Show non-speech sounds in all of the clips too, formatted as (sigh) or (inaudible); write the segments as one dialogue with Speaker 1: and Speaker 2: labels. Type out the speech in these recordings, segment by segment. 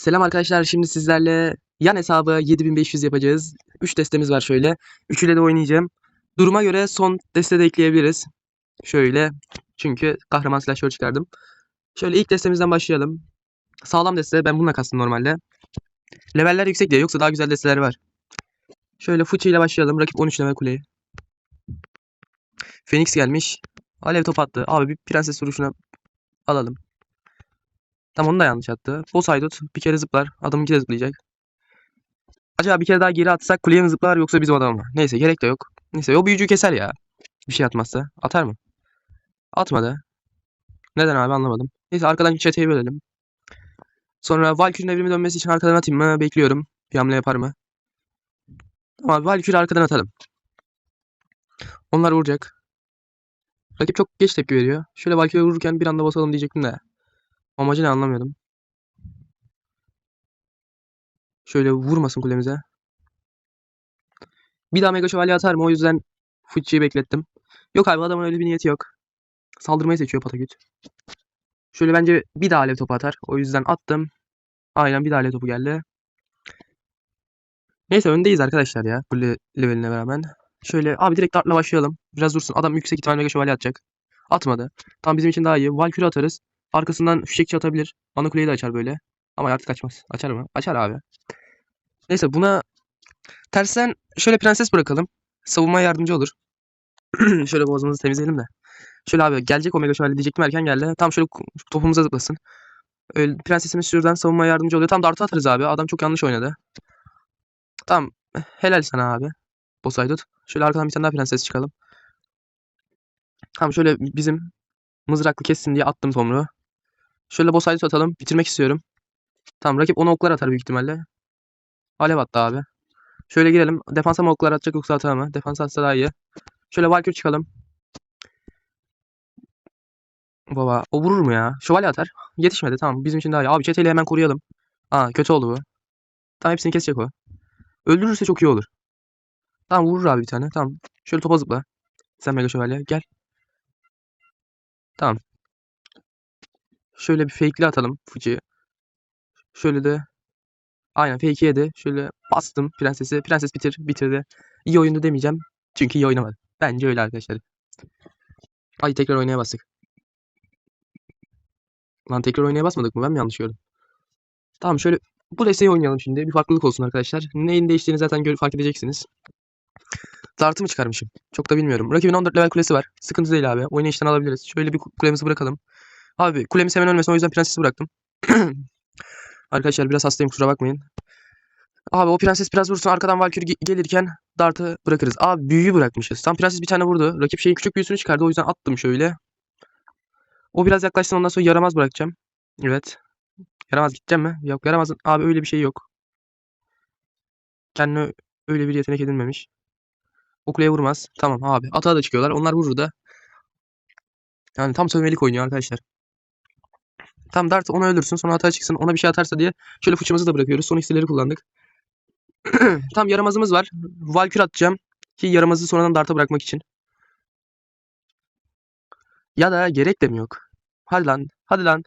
Speaker 1: Selam arkadaşlar. Şimdi sizlerle yan hesabı 7500 yapacağız. 3 destemiz var şöyle. Üçüyle de oynayacağım. Duruma göre son deste de ekleyebiliriz. Şöyle. Çünkü kahraman silahşör çıkardım. Şöyle ilk destemizden başlayalım. Sağlam deste. Ben bununla kastım normalde. Leveller yüksek diye. Yoksa daha güzel desteler var. Şöyle Fuchi ile başlayalım. Rakip 13 level kuleyi. Phoenix gelmiş. Alev top attı. Abi bir prenses vuruşuna alalım. Tam onu da yanlış attı. Boss haydut bir kere zıplar. Adam iki de zıplayacak. Acaba bir kere daha geri atsak kuleye mi zıplar yoksa bizim adam mı? Neyse gerek de yok. Neyse o büyücüyü keser ya. Bir şey atmazsa. Atar mı? Atmadı. Neden abi anlamadım. Neyse arkadan çeteyi bölelim. Sonra Valkyrie'nin evrimi dönmesi için arkadan atayım mı? Bekliyorum. Bir hamle yapar mı? Ama Valkyrie arkadan atalım. Onlar vuracak. Rakip çok geç tepki veriyor. Şöyle Valkyrie vururken bir anda basalım diyecektim de. Amacı ne anlamıyordum. Şöyle vurmasın kulemize. Bir daha Mega Şövalye atar mı? O yüzden Fuchi'yi beklettim. Yok abi adamın öyle bir niyeti yok. Saldırmayı seçiyor Pataküt. Şöyle bence bir daha alev topu atar. O yüzden attım. Aynen bir daha alev topu geldi. Neyse öndeyiz arkadaşlar ya. Kule leveline rağmen. Şöyle abi direkt dartla başlayalım. Biraz dursun. Adam yüksek ihtimal Mega Şövalye atacak. Atmadı. Tam bizim için daha iyi. Valkyrie atarız. Arkasından fişekçi atabilir. Ana kuleyi de açar böyle. Ama artık açmaz. Açar mı? Açar abi. Neyse buna tersten şöyle prenses bırakalım. Savunmaya yardımcı olur. (clears throat) şöyle boğazımızı temizleyelim de. Şöyle abi gelecek Omega şöyle diyecektim erken geldi. Tam şöyle topumuza zıplasın. Öyle, prensesimiz şuradan savunmaya yardımcı oluyor. Tam dartı atarız abi. Adam çok yanlış oynadı. Tamam. Helal sana abi. Bosaydut. Şöyle arkadan bir tane daha prenses çıkalım. Tamam şöyle bizim mızraklı kessin diye attım tomruğu. Şöyle Bosaydut atalım. Bitirmek istiyorum. Tamam rakip ona oklar atar büyük ihtimalle. Alev attı abi. Şöyle girelim. Defansa mı oklar atacak yoksa atar mı? Defans atsa daha iyi. Şöyle Valkyrie çıkalım. Baba o vurur mu ya? Şövalye atar. Yetişmedi tamam. Bizim için daha iyi. Abi çeteyle hemen koruyalım. Aa kötü oldu bu. Tamam hepsini kesecek o. Öldürürse çok iyi olur. Tamam vurur abi bir tane. Tamam. Şöyle topa zıpla. Sen Mega Şövalye gel. Tamam. Şöyle bir fake'li atalım Fuji'ye. Şöyle de Aynen fake yedi. Şöyle bastım prensesi. Prenses bitir, bitirdi. İyi oyundu demeyeceğim. Çünkü iyi oynamadı. Bence öyle arkadaşlar. Ay tekrar oynaya bastık. Lan tekrar oynaya basmadık mı? Ben mi yanlış gördüm? Tamam şöyle bu desteği oynayalım şimdi. Bir farklılık olsun arkadaşlar. Neyin değiştiğini zaten fark edeceksiniz. Dartı mı çıkarmışım? Çok da bilmiyorum. Rakibin 14 level kulesi var. Sıkıntı değil abi. Oyunu işten alabiliriz. Şöyle bir ku- kulemizi bırakalım. Abi kulemiz hemen ölmesin o yüzden prensesi bıraktım. (clears throat) Arkadaşlar biraz hastayım kusura bakmayın. Abi o prenses biraz vursun arkadan Valkyrie ge- gelirken dartı bırakırız. Abi büyüyü bırakmışız. Tam prenses bir tane vurdu. Rakip şeyin küçük büyüsünü çıkardı. O yüzden attım şöyle. O biraz yaklaşsın ondan sonra yaramaz bırakacağım. Evet. Yaramaz gideceğim mi? Yok yaramazın. Abi öyle bir şey yok. Kendine öyle bir yetenek edinmemiş. O kuleye vurmaz. Tamam abi. Atağa da çıkıyorlar. Onlar vurur da. Yani tam sövmelik oynuyor arkadaşlar. Tam dart onu öldürsün sonra atağa çıksın. Ona bir şey atarsa diye şöyle fıçımızı da bırakıyoruz. Son iksirleri kullandık. (clears throat) Tam yaramazımız var. Valkür atacağım. Ki yaramazı sonradan darta bırakmak için. Ya da gerek de mi yok? Hadi lan. Hadi lan.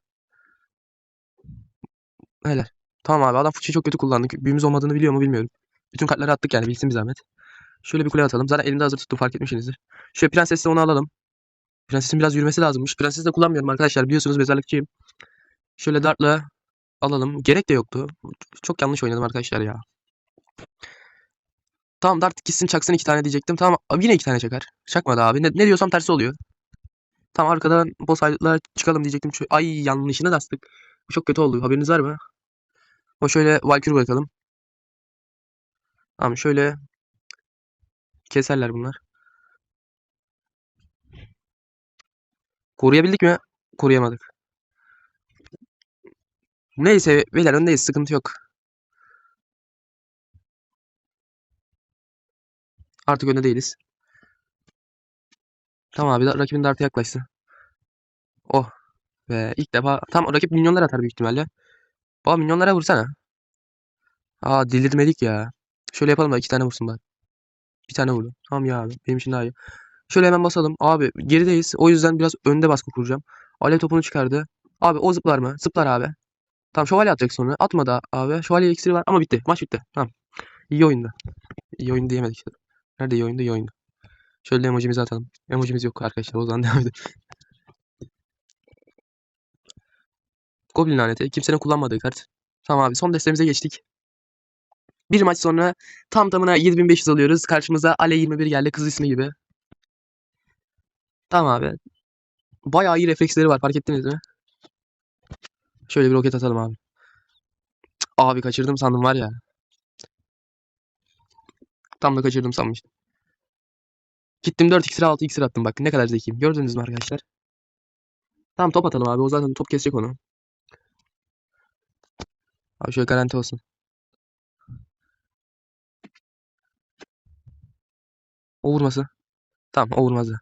Speaker 1: Helal. Tamam abi adam fıçıyı çok kötü kullandık. Büyümüz olmadığını biliyor mu bilmiyorum. Bütün kartları attık yani bilsin bir zahmet. Şöyle bir kule atalım. Zaten elimde hazır tuttum fark etmişsinizdir. Şöyle prensesle onu alalım. Prensesin biraz yürümesi lazımmış. Prensesi de kullanmıyorum arkadaşlar. Biliyorsunuz mezarlıkçıyım. Şöyle dartla alalım. Gerek de yoktu. Çok yanlış oynadım arkadaşlar ya. Tamam dart gitsin çaksın iki tane diyecektim. Tamam abi yine iki tane çakar. Çakmadı abi. Ne, ne diyorsam tersi oluyor. Tamam arkadan boss aydutla çıkalım diyecektim. Şu, ay yanlışını da. Bu çok kötü oldu. Haberiniz var mı? O şöyle Valkyrie bırakalım. Tamam şöyle keserler bunlar. Koruyabildik mi? Koruyamadık. Neyse beyler öndeyiz. Sıkıntı yok. Artık önde değiliz. Tamam abi rakibin dartı yaklaştı. Oh. Ve ilk defa tam rakip minyonlar atar büyük ihtimalle. Aa minyonlara vursana. Aa delirmedik ya. Şöyle yapalım da iki tane vursun bari. Bir tane vurdu. Tamam ya abi. Benim için daha iyi. Şöyle hemen basalım. Abi gerideyiz. O yüzden biraz önde baskı kuracağım. Alev topunu çıkardı. Abi o zıplar mı? Zıplar abi. Tamam şövalye atacak sonra. Atmadı abi. Şövalye iksiri var ama bitti. Maç bitti. Tamam. İyi oyundu. İyi oyun diyemedik. Nerede iyi oyundu? İyi oyundu. Şöyle emojimizi atalım. Emojimiz yok arkadaşlar. O zaman devam edelim. Goblin laneti. Kimsenin kullanmadığı kart. Tamam abi son destemize geçtik. Bir maç sonra tam tamına 7500 alıyoruz. Karşımıza Ale 21 geldi. Kız ismi gibi. Tamam abi. Bayağı iyi refleksleri var. Fark ettiniz mi? Şöyle bir roket atalım abi. Abi kaçırdım sandım var ya. Tam da kaçırdım sanmıştım. Gittim 4 iksir 6 iksir attım bak. Ne kadar zekiyim. Gördünüz mü arkadaşlar? Tamam top atalım abi. O zaten top kesecek onu. Abi şöyle garanti olsun. O vurması. Tamam o vurmazdı.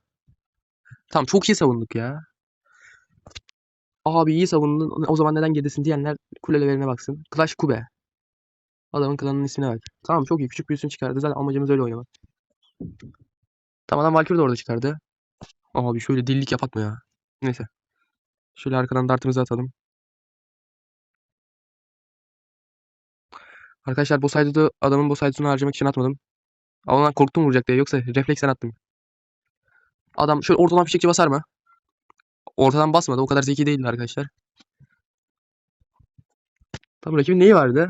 Speaker 1: Tamam çok iyi savunduk ya. Abi iyi savundun. O zaman neden geridesin diyenler kulelerine baksın. Clash Kube. Adamın klanının ismine bak. Tamam çok iyi. Küçük büyüsünü çıkardı. Zaten amacımız öyle oynamak. Tamam adam Valkyrie de orada çıkardı. Abi şöyle dillik yapak mı ya? Neyse. Şöyle arkadan dartımızı atalım. Arkadaşlar haydut'u adamın boss haydut'unu harcamak için atmadım. Ondan korktum vuracak diye. Yoksa refleksen attım. Adam şöyle ortadan fişekçi basar mı? Ortadan basmadı. O kadar zeki değildi arkadaşlar. Tam rakibin neyi vardı?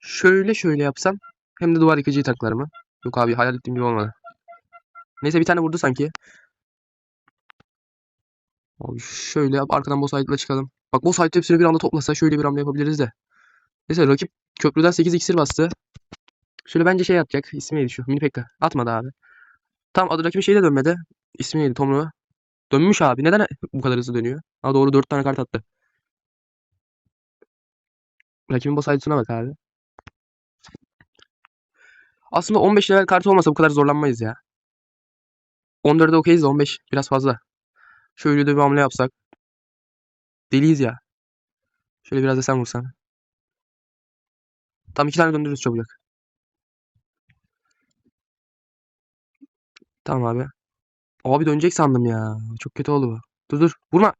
Speaker 1: Şöyle şöyle yapsam hem de duvar yıkıcıyı taklar mı? Yok abi hayal ettiğim gibi olmadı. Neyse bir tane vurdu sanki. Abi şöyle yap arkadan boss haydut'la çıkalım. Bak boss haydut hepsini bir anda toplasa şöyle bir hamle yapabiliriz de. Neyse rakip köprüden 8 iksir bastı. Şöyle bence şey atacak. İsmi neydi şu? Mini Pekka. Atmadı abi. Tam adı rakibin şeyi de dönmedi. İsmi neydi? Tomru. Dönmüş abi. Neden bu kadar hızlı dönüyor? Ha doğru 4 tane kart attı. Rakibin boss haydut'una bak abi. Aslında 15 level kartı olmasa bu kadar zorlanmayız ya. 14'e okeyiz de 15 biraz fazla. Şöyle de bir hamle yapsak. Deliyiz ya. Şöyle biraz da sen vursan. Tam iki tane döndürürüz çabucak. Tamam abi. Abi dönecek sandım ya. Çok kötü oldu bu. Dur dur. Vurma.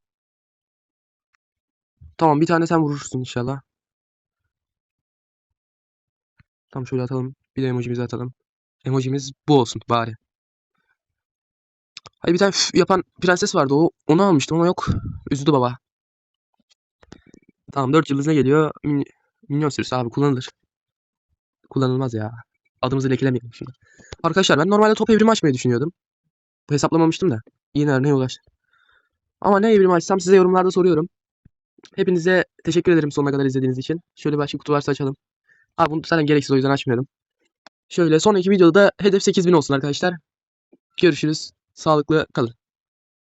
Speaker 1: Tamam bir tane sen vurursun inşallah. Tam şöyle atalım. Bir de emojimizi atalım. Emojimiz bu olsun bari. Hayır bir tane üf yapan prenses vardı. O onu almıştım ama yok. Üzdü baba. Tamam 4 yıldızına geliyor. Min minyon sürüsü abi kullanılır. Kullanılmaz ya. Adımızı lekelemeyelim şimdi. Arkadaşlar ben normalde top evrimi açmayı düşünüyordum. Hesaplamamıştım da. Yine örneğe ulaştı. Ama ne evrimi açsam size yorumlarda soruyorum. Hepinize teşekkür ederim sonuna kadar izlediğiniz için. Şöyle başka kutu varsa açalım. Abi bunu zaten gereksiz o yüzden açmıyorum. Şöyle sonraki videoda da hedef 8000 olsun arkadaşlar. Görüşürüz. Sağlıklı kalın.